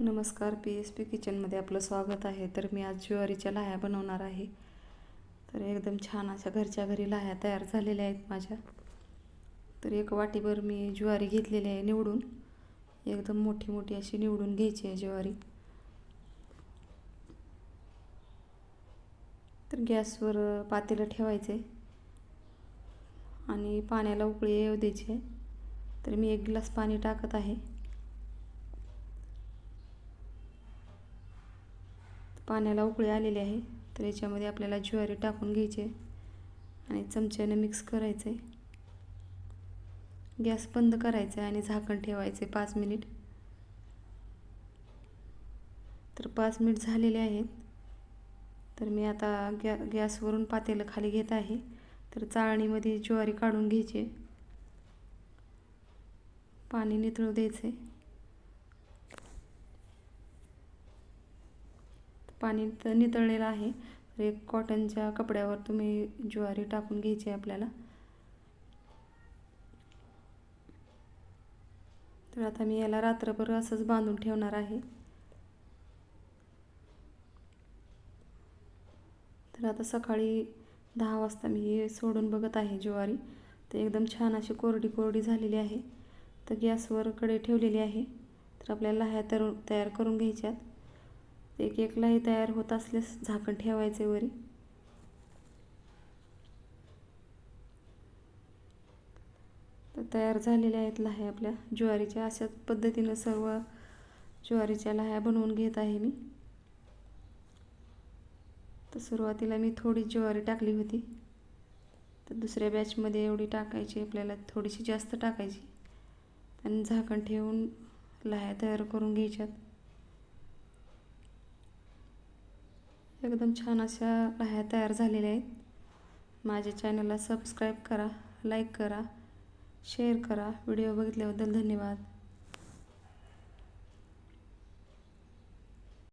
नमस्कार P S P किचनमध्ये आपलं स्वागत आहे. तर मी आज ज्वारीच्या लाह्या बनवणार आहे. तर एकदम छान अशा घरच्या घरी लाह्या तयार झालेल्या आहेत माझ्या. तर एक वाटीभर मी ज्वारी घेतलेली आहे निवडून. एकदम मोठी मोठी अशी निवडून घ्यायची आहे ज्वारी. तर गॅसवर पातेलं ठेवायचे आणि पाण्याला उकळी येऊ द्यायची आहे. तर मी एक ग्लास पाणी टाकत आहे. पाण्याला उकळी आलेली आहे तर याच्यामध्ये आपल्याला ज्वारी टाकून घ्यायची आहे आणि चमच्याने मिक्स करायचं आहे गॅस बंद करायचा आहे आणि झाकण ठेवायचे पाच मिनिट तर पाच मिनिट झालेले आहेत. तर मी आता गॅ गॅसवरून पातेलं खाली घेत आहे. तर चाळणीमध्ये ज्वारी काढून घ्यायची पाणी नितळू द्यायचे पाणी तर नितळलेलं आहे. तर एक कॉटनच्या कपड्यावर तुम्ही ज्वारी टाकून घ्यायची आपल्याला. तर आता मी याला रात्रभर असंच बांधून ठेवणार आहे. तर आता सकाळी दहा वाजता मी सोडून बघत आहे ज्वारी. तर एकदम छान अशी कोरडी कोरडी झालेली आहे. तर गॅसवर कडे ठेवलेली आहे. तर आपल्याला ह्या तर तयार करून घ्यायच्यात. एक एक लाही तयार होत असल्यास झाकण ठेवायचे वरी. तर तयार झालेल्या आहेत लाह्या आपल्या. ज्वारीच्या अशाच पद्धतीनं सर्व ज्वारीच्या लाह्या बनवून घेत आहे मी. तर सुरुवातीला मी थोडी ज्वारी टाकली होती. तर दुसऱ्या बॅचमध्ये एवढी टाकायची आपल्याला थोडीशी जास्त टाकायची. आणि झाकण ठेवून लाह्या तयार करून घ्यायच्यात. एकदम छान अशा लाह्या तयार झालेल्या आहेत. माझ्या चॅनलला सबस्क्राईब करा लाईक करा शेअर करा. व्हिडिओ बघितल्याबद्दल धन्यवाद.